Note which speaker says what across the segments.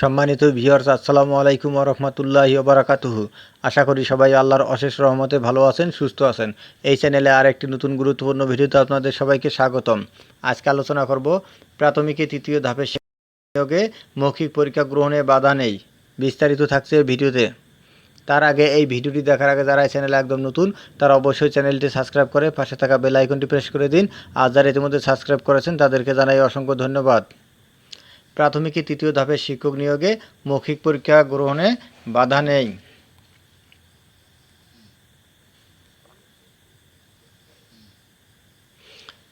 Speaker 1: সম্মানিত ভিউয়ার্স, আসসালামু আলাইকুম রহমতুল্লাহ বারাকাতুহু। আশা করি সবাই আল্লাহর অশেষ রহমতে ভালো আছেন, সুস্থ আছেন। এই চ্যানেলে আর একটি নতুন গুরুত্বপূর্ণ ভিডিওতে আপনাদের সবাইকে স্বাগতম। আজকে আলোচনা করব প্রাথমিকে তৃতীয় ধাপে নিয়োগে মৌখিক পরীক্ষা গ্রহণে বাধা নেই। বিস্তারিত থাকছে ভিডিওতে। তার আগে এই ভিডিওটি দেখার আগে যারা এই চ্যানেলে একদম নতুন, তারা অবশ্যই চ্যানেলটি সাবস্ক্রাইব করে পাশে থাকা বেল আইকনটি প্রেস করে দিন। আর যারা ইতিমধ্যে সাবস্ক্রাইব করেছেন, তাদেরকে জানাই অসংখ্য ধন্যবাদ। প্রাথমিকে তৃতীয় ধাপের শিক্ষক নিয়োগে মৌখিক পরীক্ষা গ্রহণে বাধা নেই।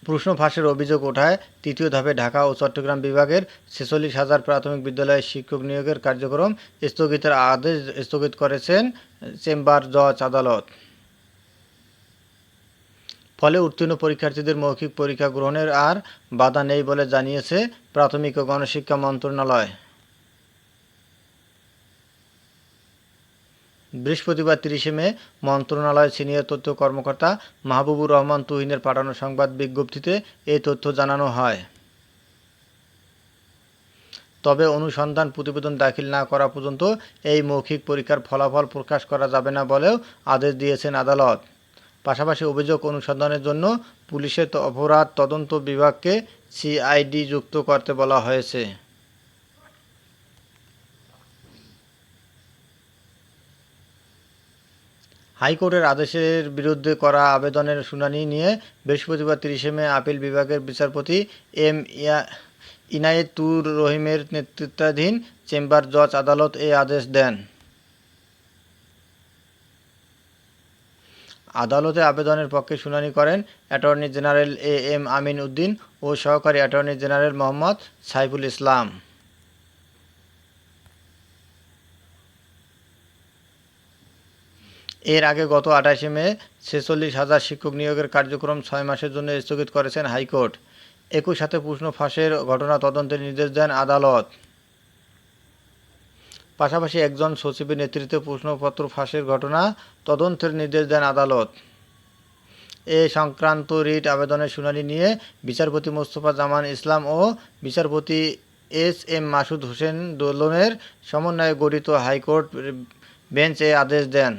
Speaker 1: প্রশ্ন ফাঁসের অভিযোগ ওঠায় তৃতীয় ধাপে ঢাকা ও চট্টগ্রাম বিভাগের ছেচল্লিশ হাজার প্রাথমিক বিদ্যালয়ের শিক্ষক নিয়োগের কার্যক্রম স্থগিতের আদেশ স্থগিত করেছেন চেম্বার জজ আদালত। ফলে উত্তীর্ণ পরীক্ষার্থীদের মৌখিক পরীক্ষা গ্রহণের আর বাধা নেই বলে জানিয়েছে প্রাথমিক ও গণশিক্ষা মন্ত্রণালয়। বৃহস্পতিবার তিরিশে মে মন্ত্রণালয়ের সিনিয়র তথ্য কর্মকর্তা মাহবুবুর রহমান তুহিনের পাঠানো সংবাদ বিজ্ঞপ্তিতে এই তথ্য জানানো হয়। তবে অনুসন্ধান প্রতিবেদন দাখিল না করা পর্যন্ত এই মৌখিক পরীক্ষার ফলাফল প্রকাশ করা যাবে না বলেও আদেশ দিয়েছেন আদালত। পাশাপাশি অভিযোগ অনুসন্ধানের জন্য পুলিশের অপরাধ তদন্ত বিভাগকে সিআইডি যুক্ত করতে বলা হয়েছে। হাইকোর্টের আদেশের বিরুদ্ধে করা আবেদনের শুনানি নিয়ে বৃহস্পতিবার তিরিশে মে আপিল বিভাগের বিচারপতি এম ইনায়েতুর রহিমের নেতৃত্বাধীন চেম্বার জজ আদালত এই আদেশ দেন। আদালতে আবেদনের পক্ষে শুনানি করেন attorney general A M Amin Uddin ও সহকারী অ্যাটর্নি জেনারেল মোহাম্মদ সাইফুল ইসলাম। এর আগে গত আঠাশে মে ছেচল্লিশ হাজার শিক্ষক নিয়োগের কার্যক্রম ছয় মাসের জন্য স্থগিত করেছেন হাইকোর্ট। একই সাথে প্রশ্ন ফাঁসের ঘটনা তদন্তের নির্দেশ দেন আদালত। পাশাপাশি একজন সচিবের নেতৃত্বে প্রশ্নপত্র ফাঁসের ঘটনা তদন্তের নির্দেশ দেন আদালত। এ সংক্রান্ত রিট আবেদনের শুনানি নিয়ে বিচারপতি মোস্তফা জামান ইসলাম ও বিচারপতি এস এম মাসুদ হোসেন দোলনের সমন্বয়ে গঠিত হাইকোর্ট বেঞ্চ এ আদেশ দেন।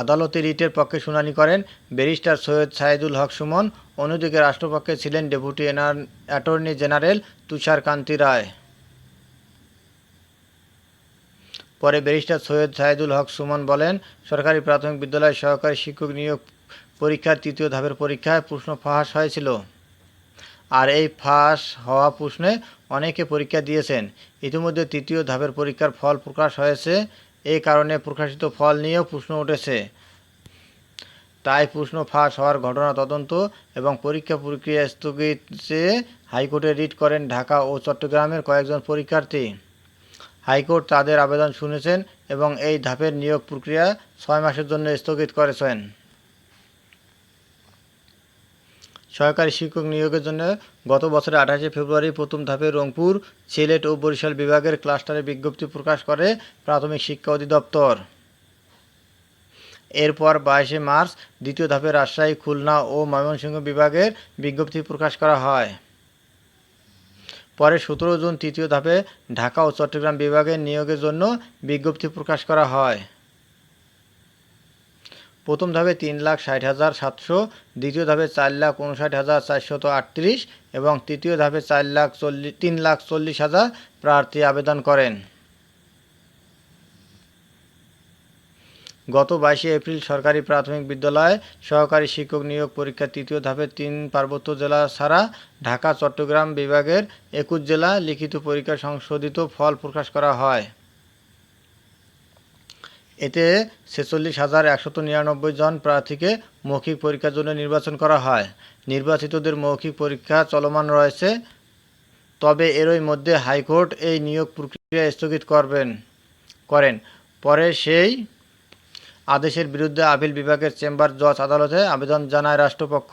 Speaker 1: আদালতে রিটের পক্ষে শুনানি করেন ব্যারিস্টার সৈয়দ সাইদুল হক সুমন। অন্যদিকে রাষ্ট্রপক্ষে ছিলেন deputy attorney general Tushar Kanti Roy. পরে ব্যারিস্টার সৈয়দ সাইদুল হক সুমন বলেন, সরকারি প্রাথমিক বিদ্যালয় সহকারী শিক্ষক নিয়োগ পরীক্ষার তৃতীয় ধাপের পরীক্ষায় প্রশ্ন ফাঁস হয়েছিল। আর এই ফাঁস হওয়া প্রশ্নে অনেকে পরীক্ষা দিয়েছেন। ইতিমধ্যে তৃতীয় ধাপের পরীক্ষার ফল প্রকাশ হয়েছে। এই কারণে প্রকাশিত ফল নিয়েও প্রশ্ন উঠেছে। তাই প্রশ্ন ফাঁস হওয়ার ঘটনা তদন্ত এবং পরীক্ষা প্রক্রিয়া স্থগিত চেয়ে হাইকোর্টে রিট করেন ঢাকা ও চট্টগ্রামের কয়েকজন পরীক্ষার্থী। হাইকোর্ট তাদের আবেদন শুনেছেন এবং এই ধাপের নিয়োগ প্রক্রিয়া ছয় মাসের জন্য স্থগিত করেছেন। সহকারী শিক্ষক নিয়োগের জন্য গত বছরের আঠাশে ফেব্রুয়ারি প্রথম ধাপে রংপুর, সিলেট ও বরিশাল বিভাগের ক্লাস্টারে বিজ্ঞপ্তি প্রকাশ করে প্রাথমিক শিক্ষা অধিদপ্তর। এরপর বাইশে মার্চ দ্বিতীয় ধাপে রাজশাহী, খুলনা ও ময়মনসিংহ বিভাগের বিজ্ঞপ্তি প্রকাশ করা হয়। পরে সতেরো জুন তৃতীয় ধাপে ঢাকা ও চট্টগ্রাম বিভাগের নিয়োগের জন্য বিজ্ঞপ্তি প্রকাশ করা হয়। প্রথম ধাপে তিন লাখ ষাট হাজার সাতশো, দ্বিতীয় ধাপে চার লাখ উনষাট হাজার চারশত আটত্রিশ এবং তৃতীয় ধাপে চার লাখ চল্লিশ তিন লাখ চল্লিশ হাজার প্রার্থী আবেদন করেন। গত বাইশে এপ্রিল সরকারি প্রাথমিক বিদ্যালয়ে সহকারী শিক্ষক নিয়োগ পরীক্ষা তৃতীয় ধাপে তিন পার্বত্য জেলা ছাড়া ঢাকা, চট্টগ্রাম বিভাগের একুশ জেলা লিখিত পরীক্ষা সংশোধিত ফল প্রকাশ করা হয়। এতে ছেচল্লিশ হাজার একশত নিরানব্বই জন প্রার্থীকে মৌখিক পরীক্ষার জন্য নির্বাচন করা হয়। নির্বাচিতদের মৌখিক পরীক্ষা চলমান রয়েছে, তবে এরই মধ্যে হাইকোর্ট এই নিয়োগ প্রক্রিয়া স্থগিত করবেন, করেন। পরে সেই আদেশের বিরুদ্ধে আপিল বিভাগের চেম্বার জজ আদালতে আবেদন জানায় রাষ্ট্রপক্ষ।